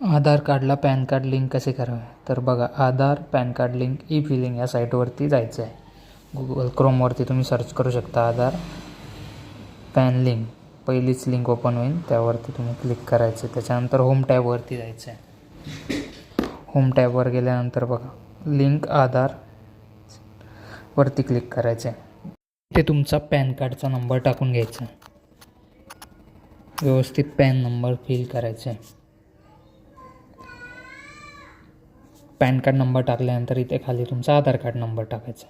आधार कार्डला pan card link कसे करावे? तर बघा Aadhaar pan card link e filing या साईटवरती जायचं आहे. गुगल क्रोमवरती तुम्ही सर्च करू शकता आधार पॅन लिंक. पहिलीच लिंक ओपन होईल त्यावरती तुम्ही क्लिक करायचं त्याच्यानंतर होम टॅबवरती जायचं आहे. होम टॅबवर गेल्यानंतर बघा लिंक आधार वरती क्लिक करायचं आहे. ते तुमचा पॅन कार्डचा नंबर टाकून घ्यायचा व्यवस्थित पॅन नंबर फिल करायचा आहे. पॅन कार्ड नंबर टाकल्यानंतर इथे खाली तुमचा आधार कार्ड नंबर टाकायचा.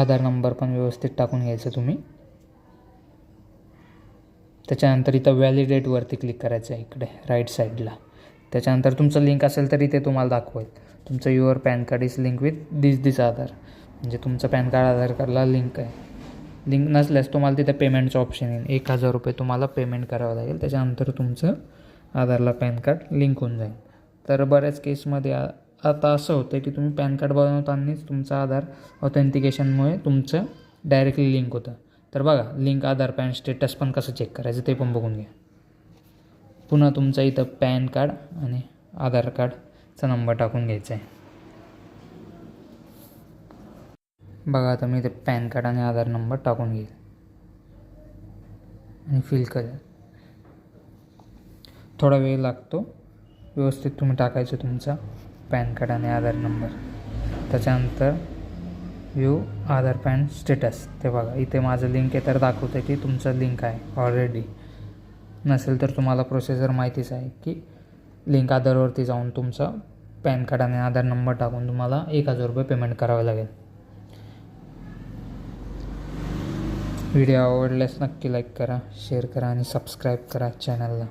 आधार नंबर पण व्यवस्थित टाकून घ्यायचं तुम्ही. त्याच्यानंतर इथं व्हॅलिडेटवरती क्लिक करायचं आहे इकडे राईट साईडला त्याच्यानंतर तुमचं लिंक असेल तर इथे तुम्हाला दाखवेल. तुमचं your pan card is link with this this Aadhaar. म्हणजे तुमचं पॅन कार्ड आधार कार्डला लिंक आहे. लिंक नसल्यास तुम्हाला तिथे पेमेंटचं ऑप्शन येईल. एक हजार रुपये तुम्हाला पेमेंट करावं लागेल. त्याच्यानंतर तुमचं आधारला पॅन कार्ड लिंक होऊन जाईल. तर बऱ्याच केसमध्ये आता असं होतं की तुम्ही पॅन कार्ड बनवतानाच तुमचं आधार ऑथेंटिकेशनमुळे तुमचं डायरेक्टली लिंक होतं. तर बघा लिंक आधार पॅन स्टेटस पण कसं चेक करायचं ते पण बघून घ्या. पुन्हा तुमचं इथं पॅन कार्ड आणि आधार कार्डचा नंबर टाकून घ्यायचा आहे. बघा आता मी ते पॅन कार्ड आणि आधार नंबर टाकून घेईल. आणि फिल करेल. थोडा वेळ लागतो. व्यवस्थित तुम्ही टाकायचं तुमचा पॅन कार्ड आणि आधार नंबर. त्याच्यानंतर व्यू आधार पॅन स्टेटस ते बघा इथे माझं लिंक आहे तर दाखवतं की तुमचं लिंक आहे ऑलरेडी नसेल तर तुम्हाला प्रोसेसर माहितीच आहे की लिंक आधारवरती जाऊन तुमचा पॅन कार्ड आणि आधार नंबर टाकून तुम्हाला एक हजार रुपये पेमेंट करावे लागेल. व्हिडिओ आवडल्यास नक्की लाईक करा शेअर करा आणि सबस्क्राईब करा चॅनलला